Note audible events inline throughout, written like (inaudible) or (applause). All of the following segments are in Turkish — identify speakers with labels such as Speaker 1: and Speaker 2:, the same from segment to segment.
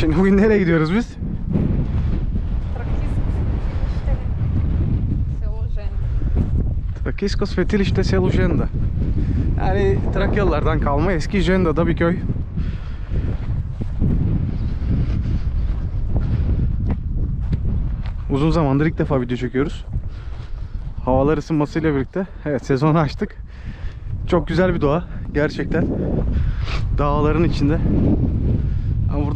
Speaker 1: Şimdi bugün nereye gidiyoruz biz? Trakisko Svetilişte Selu Jenda. Yani Trakyalılardan kalma eski Jenda'da bir köy. Uzun zamandır ilk defa video çekiyoruz. Havalar ısınmasıyla birlikte. Evet sezonu açtık. Çok güzel bir doğa. Gerçekten. Dağların içinde.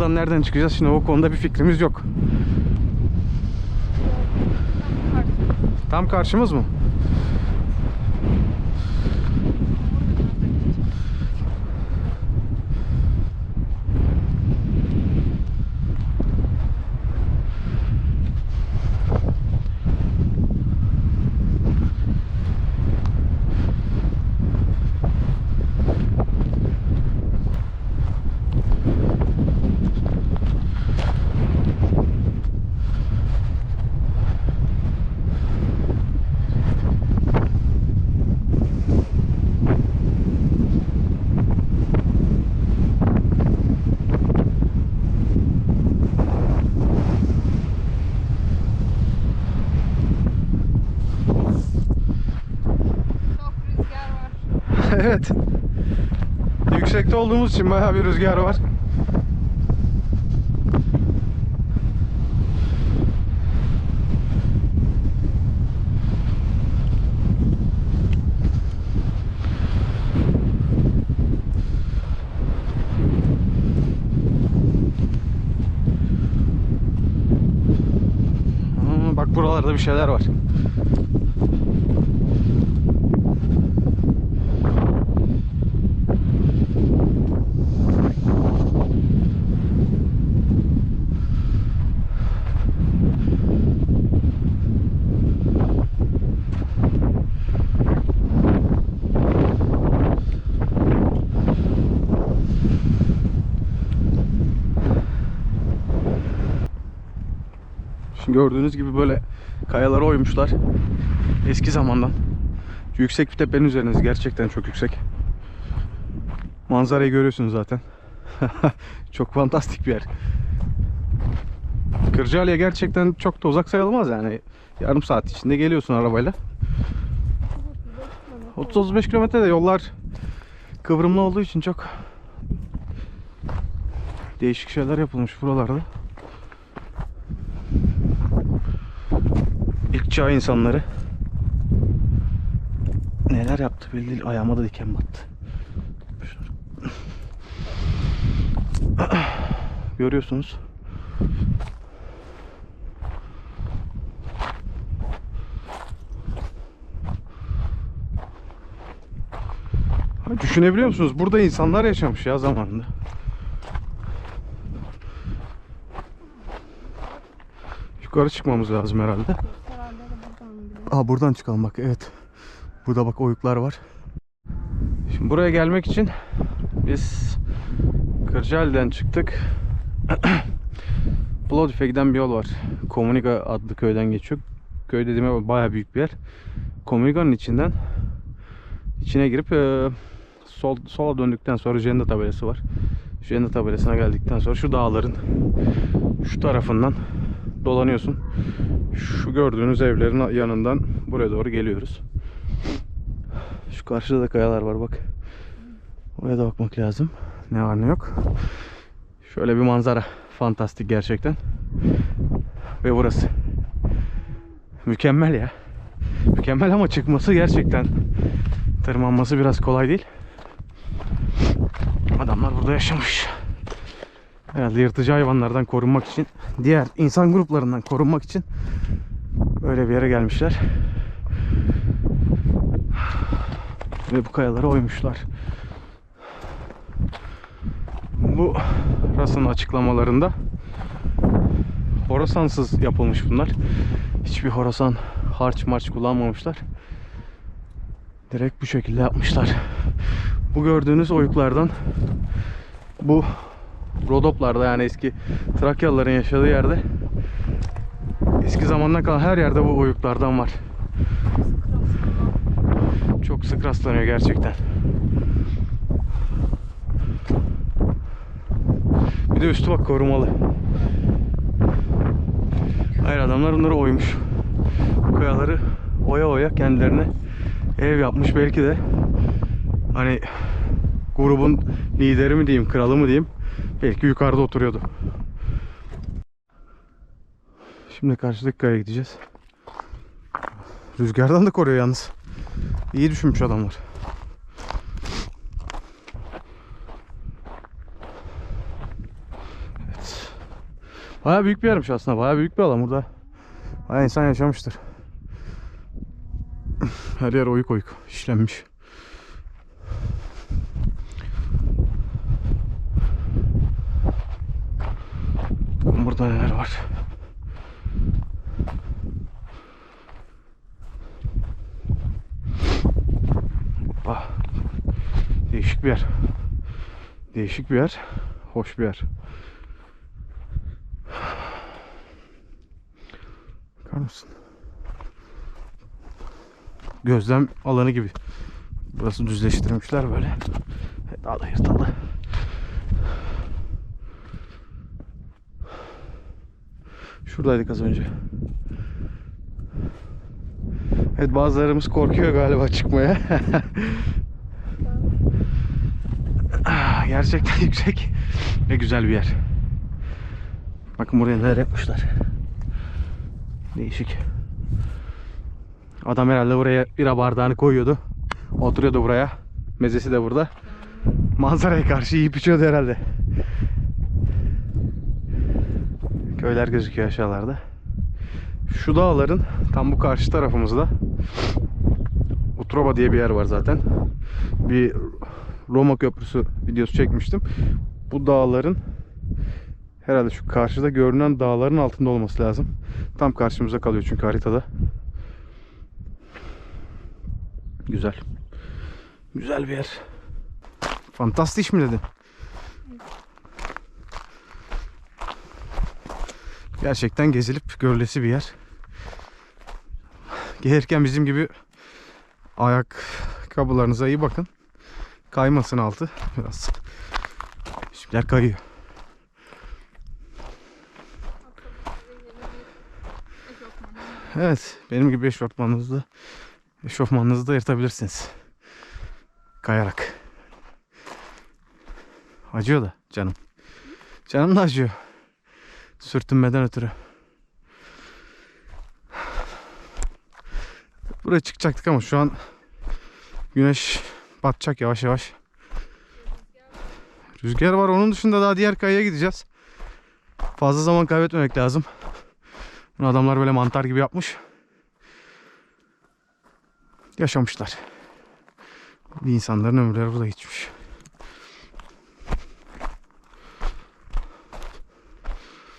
Speaker 1: Buradan nereden çıkacağız şimdi o konuda bir fikrimiz yok. Tam karşımız mı?
Speaker 2: Çok rüzgar var.
Speaker 1: Evet. Yüksekte olduğumuz için bayağı bir rüzgar var. Bak buralarda bir şeyler var. Gördüğünüz gibi böyle kayalara oymuşlar. Eski zamandan. Yüksek bir tepenin üzerindeyiz. Gerçekten çok yüksek. Manzarayı görüyorsunuz zaten. (laughs) çok fantastik bir yer. Kırcaali'ye gerçekten çok da uzak sayılmaz yani. Yarım saat içinde geliyorsun arabayla. 30-35 kilometre de yollar kıvrımlı olduğu için çok değişik şeyler yapılmış buralarda. İlk çağ insanları neler yaptı belli ayağıma da diken battı. (clears throat) Görüyorsunuz. Düşünebiliyor musunuz? Burada insanlar yaşamış ya zamanında. Yukarı çıkmamız lazım herhalde.
Speaker 2: Herhalde de buradan bile.
Speaker 1: Aa buradan çıkalım bak evet. Burada bak oyuklar var. Şimdi buraya gelmek için biz Kırcaali'den çıktık. (clears throat) Plovdiv'e giden bir yol var. Komunika adlı köyden geçiyor. Köy dediğime baya büyük bir yer. Komunika'nın içinden içine girip e, sol sola döndükten sonra Jenda tabelası var. Jenda tabelasına geldikten sonra şu dağların şu tarafından dolanıyorsun. Şu gördüğünüz evlerin yanından buraya doğru geliyoruz. Şu karşıda da kayalar var bak. Oraya da bakmak lazım. Ne var ne yok. Şöyle bir manzara. Fantastik gerçekten. Ve burası. Mükemmel ya. Mükemmel ama çıkması gerçekten tırmanması biraz kolay değil. Adamlar burada yaşamış. Herhalde yırtıcı hayvanlardan korunmak için, diğer insan gruplarından korunmak için böyle bir yere gelmişler. Ve bu kayalara oymuşlar. Bu Ras'ın açıklamalarında Horasansız yapılmış bunlar. Hiçbir Horasan harç març kullanmamışlar. Direkt bu şekilde yapmışlar. Bu gördüğünüz oyuklardan bu Rodoplarda yani eski Trakyalıların yaşadığı yerde eski zamandan kalan her yerde bu oyuklardan var. Çok sık rastlanıyor gerçekten. Bir de üstü bak korumalı. Hayır adamlar bunları oymuş. Bu kayaları oya oya kendilerine ev yapmış belki de hani grubun lideri mi diyeyim, kralı mı diyeyim. Belki yukarıda oturuyordu. Şimdi karşıdaki kayaya gideceğiz. Rüzgardan da koruyor yalnız. İyi düşünmüş adamlar. Evet. Baya büyük bir yermiş aslında. Baya büyük bir alan burada. Baya insan yaşamıştır. Her yer oyuk oyuk işlenmiş. Burada neler var. Hoppa. Değişik bir yer. Değişik bir yer. Hoş bir yer. Bakar mısın? Gözlem alanı gibi. Burası düzleştirmişler böyle. Daha da yırtalı. Şuradaydık az önce. Evet bazılarımız korkuyor galiba çıkmaya. (laughs) Gerçekten (laughs) yüksek ve güzel bir yer. Bakın buraya neler yapmışlar. Değişik. Adam herhalde buraya bira bardağını koyuyordu. Oturuyordu buraya. Mezesi de burada. Manzaraya karşı yiyip içiyordu herhalde. Köyler gözüküyor aşağılarda. Şu dağların tam bu karşı tarafımızda Utroba diye bir yer var zaten. Bir Roma Köprüsü videosu çekmiştim. Bu dağların herhalde şu karşıda görünen dağların altında olması lazım. Tam karşımıza kalıyor çünkü haritada. Güzel. Güzel bir yer. Fantastik mi dedin? Gerçekten gezilip görülesi bir yer. Gelirken bizim gibi ayak kabılarınıza iyi bakın. Kaymasın altı biraz. Şimdiler kayıyor. Evet, benim gibi eşofmanınızı eşofmanınızı da yırtabilirsiniz. Kayarak. Acıyor da canım. Canım da acıyor. Sürtünmeden ötürü. Buraya çıkacaktık ama şu an güneş batacak yavaş yavaş. Rüzgar var. Onun dışında daha diğer kayaya gideceğiz. Fazla zaman kaybetmemek lazım. Bunu adamlar böyle mantar gibi yapmış. Yaşamışlar. Bir insanların ömürleri burada geçmiş.